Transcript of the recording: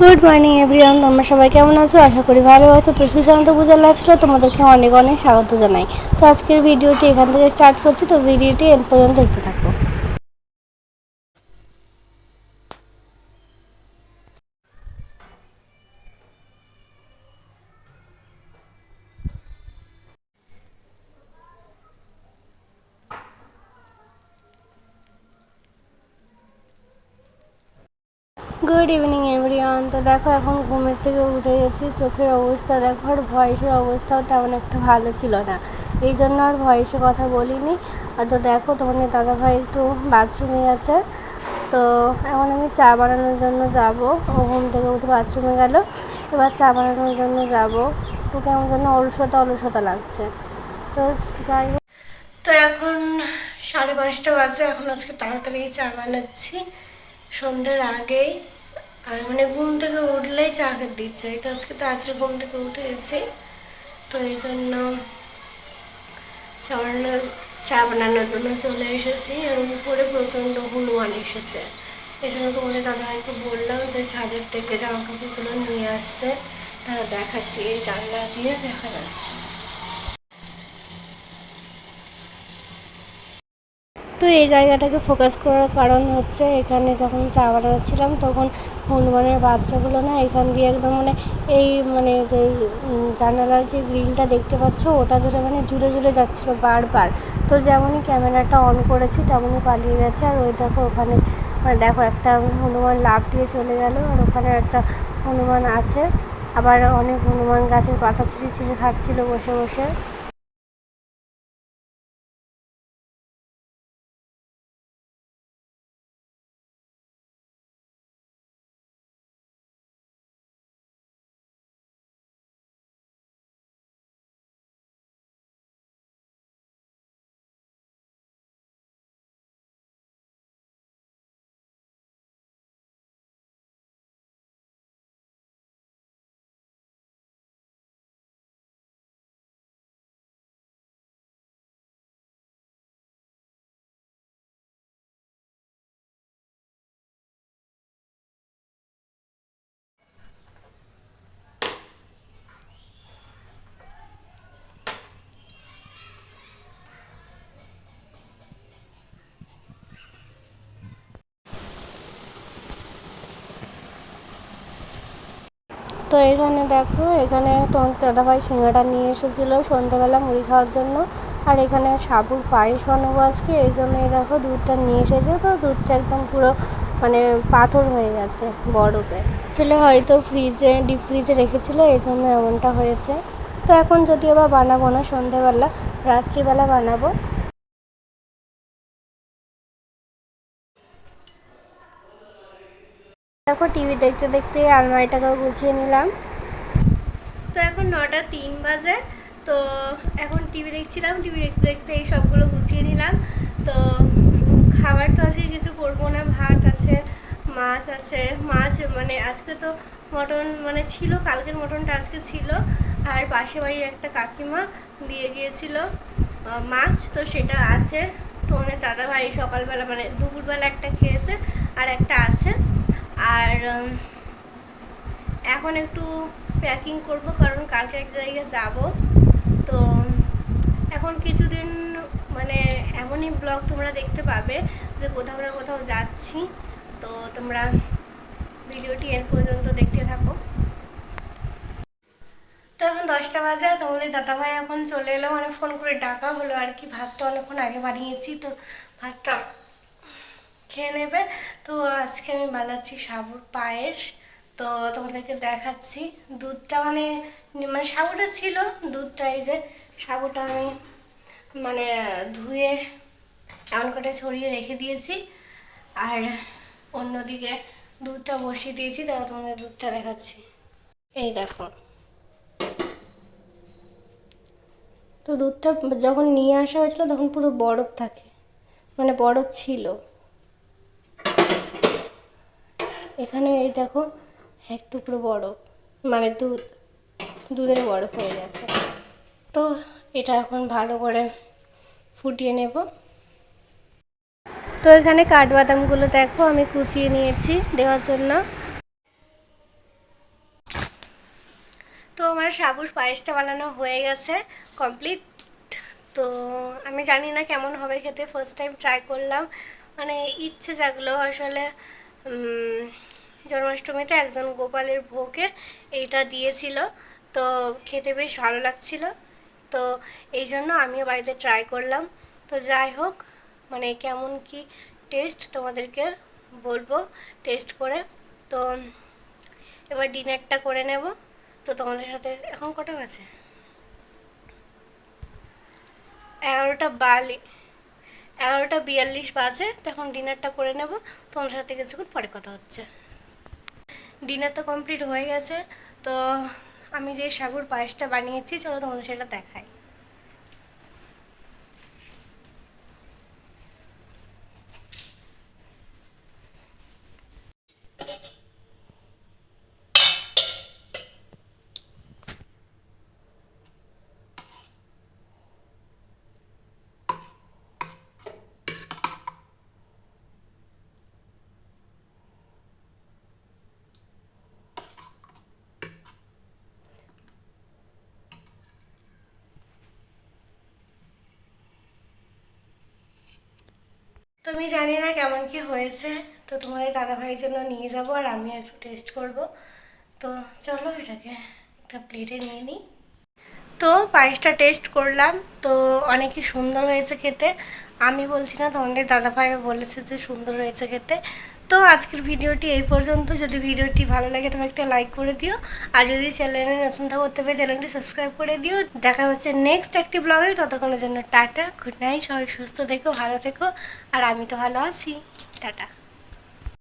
Good morning everyone তোমরা সবাই কেমন আছো? আশা করি ভালো আছো। তো সুশান্ত পূজার লাইফস্টাইল তোমাদেরকে অনেক অনেক স্বাগত জানাই। তো আজকের ভিডিওটি এখান থেকে স্টার্ট করছি। তো ভিডিওটি এর পর্যন্ত দেখতে থাকো। গুড ইভিনিং এভরিওয়ান তো দেখো, এখন ঘুমের থেকে উঠে গেছি। চোখের অবস্থা দেখো, আর ভয়েসের অবস্থাও তেমন একটা ভালো ছিল না। এই জন্য আর ভয়েসে কথা বলিনি। আর তো দেখো, তোমাদের দাদাভাই একটু বাথরুমে গেছে তো এখন আমি চা বানানোর জন্য যাব। ও ঘুম থেকে উঠে বাথরুমে গেল। এবার চা বানানোর জন্য যাব। তো কেমন যেন অলসতা অলসতা লাগছে। তো যাই হোক। তো এখন সাড়ে পাঁচটা বাজে। এখন আজকে তাড়াতাড়ি চা বানাচ্ছি। সন্ধ্যের আগেই। আর মানে ঘুম থেকে উঠলেই চা খেতে দিচ্ছে। তো আজকে তো আজকে ঘুম থেকে উঠে গেছি। তো এই জন্য চা বানানোর চা বানানোর জন্য চলে এসেছি আর উপরে প্রচণ্ড হনুমান এসেছে। এই জন্য তোমাদের দাদাভাইকে বললাম যে ছাদের থেকে জামা কাপড়গুলো নিয়ে আসতে। তারা দেখাচ্ছি, এই জানলা দিয়ে দেখা যাচ্ছে। তো এই জায়গাটাকে ফোকাস করার কারণ হচ্ছে এখানে যখন চা বানাচ্ছিলাম তখন হনুমানের বাচ্চাগুলো না এখান দিয়ে একদম মানে এই মানে যে জানালার যে গ্রিলটা দেখতে পাচ্ছ ওটা ধরে মানে জুড়ে জুড়ে যাচ্ছিল বারবার। তো যেমনই ক্যামেরাটা অন করেছি তেমনই পালিয়ে গেছে। আর ওই দেখো ওখানে মানে দেখো একটা হনুমান লাভ দিয়ে চলে গেল আর ওখানে একটা হনুমান আছে। আবার অনেক হনুমান গাছের পাতা ছিঁড়ে ছিঁড়ে খাচ্ছিলো বসে বসে। তো এখানে দেখো, এখানে তোমার দাদাভাই সিঙ্গাটা নিয়ে এসেছিল সন্ধ্যেবেলা মুড়ি খাওয়ার জন্য। আর এখানে সাবুর পায়েস বানাবো আজকে, এই জন্য এই দেখো দুধটা নিয়ে এসেছে। তো দুধটা একদম পুরো মানে পাথর হয়ে গেছে বরফে। আসলে হয়তো ফ্রিজে ডিপ ফ্রিজে রেখেছিলো, এই জন্য এমনটা হয়েছে। তো এখন যদিও বা বানাবো না, সন্ধ্যেবেলা, রাত্রিবেলা বানাবো। দেখো টিভি দেখতে দেখতে আলমারিটাকেও গুছিয়ে নিলাম। তো এখন নটা তিন বাজে, তো এখন টিভি দেখছিলাম টিভি দেখতে দেখতে এই সবগুলো গুছিয়ে নিলাম। তো খাবার তো আজকে কিছু করব না, ভাত আছে, মাছ আছে। মাছ মানে আজকে তো মটন মানে ছিল, কালকের মটনটা আজকে ছিল। আর পাশে বাড়ির একটা কাকিমা দিয়ে গিয়েছিল মাছ, তো সেটা আছে। তো অনেক দাদা ভাই সকালবেলা মানে দুপুরবেলা একটা খেয়েছে, আর একটা আছে। আর এখন একটু প্যাকিং করব কারণ কালকে এক জায়গায় যাব। তো, এখন কিছুদিন মানে এমনই ব্লগ তোমরা দেখতে পাবে যে কোথাও না কোথাও যাচ্ছি। তো, তোমরা ভিডিওটি এর পর্যন্ত দেখতে থাকো। তো এখন দশটা বাজে তোমাদের দাদাভাই এখন চলে এলো মানে ফোন করে ডাকা হলো আর কি। ভাতটা অনেকক্ষণ আগে বানিয়েছি, তো ভাতটা খেয়ে নেবে। তো আজকে আমি বানাচ্ছি সাবুর পায়েস। তো তোমাদেরকে দেখাচ্ছি। দুধটা মানে মানে সাবুটা ছিল, দুধটা এই যে সাবুটা আমি মানে ধুয়ে এমন করে ছড়িয়ে রেখে দিয়েছি। আর অন্যদিকে দুধটা বসিয়ে দিয়েছি, তারপর তোমাদের দুধটা দেখাচ্ছি। এই দেখো। তো দুধটা যখন নিয়ে আসা হয়েছিল, তখন পুরো বরফ থাকে। মানে বরফ ছিল। এখানে এই দেখো, এক টুকরো বরফ মানে দুধ, দুধের বরফ হয়ে গেছে। তো এটা এখন ভালো করে ফুটিয়ে নেব। তো এখানে কাঠবাদামগুলো দেখো, আমি কুচিয়ে নিয়েছি দেওয়ার জন্য। তো আমার সাবুর পায়েসটা বানানো হয়ে গেছে কমপ্লিট। তো আমি জানি না কেমন হবে খেতে ফার্স্ট টাইম ট্রাই করলাম। মানে ইচ্ছে জাগলো আসলে জন্মাষ্টমীতে একজন গোপালের ভোগে এইটা দিয়েছিল। তো খেতে বেশ ভালো লাগছিল। তো এই জন্য আমিও বাড়িতে ট্রাই করলাম। তো যাই হোক মানে কেমন কি টেস্ট তোমাদেরকে বলব টেস্ট করে। তো এবার ডিনারটা করে নেব। তো তোমাদের সাথে এখন কটা আছে এগারোটা বালি, এগারোটা বিয়াল্লিশ বাজে। তখন ডিনারটা করে নেব। তোমাদের সাথে কিছুক্ষণ পরে কথা হচ্ছে। ডিনার তো কমপ্লিট হয়ে গেছে, তো আমি যে সাগুর পায়েসটা বানিয়েছি, চলো তোমাদের সেটা দেখাই। তো আমি জানি না কেমন কি হয়েছে, তো তোমাদের দাদা ভাইয়ের জন্য নিয়ে যাব আর আমি একটু টেস্ট করব। তো চলো এটাকে একটা প্লেটে নিয়ে নিই। তো পায়েসটা টেস্ট করলাম, তো অনেকই সুন্দর হয়েছে খেতে। আমি বলছি না, তোমাদের দাদা ভাই বলেছে যে সুন্দর হয়েছে খেতে। তো আজকের ভিডিওটি এই পর্যন্ত। যদি ভিডিওটি ভালো লাগে তবে একটা লাইক করে দিও। আর যদি চ্যানেলে নতুন থাকো তবে চ্যানেলটি সাবস্ক্রাইব করে দিও। দেখা হচ্ছে নেক্সট একটি ব্লগে ততক্ষণের জন্য টাটা গুড নাইট সবাই সুস্থ থেকো, ভালো থেকো। আর আমি তো ভালো আছি। টাটা।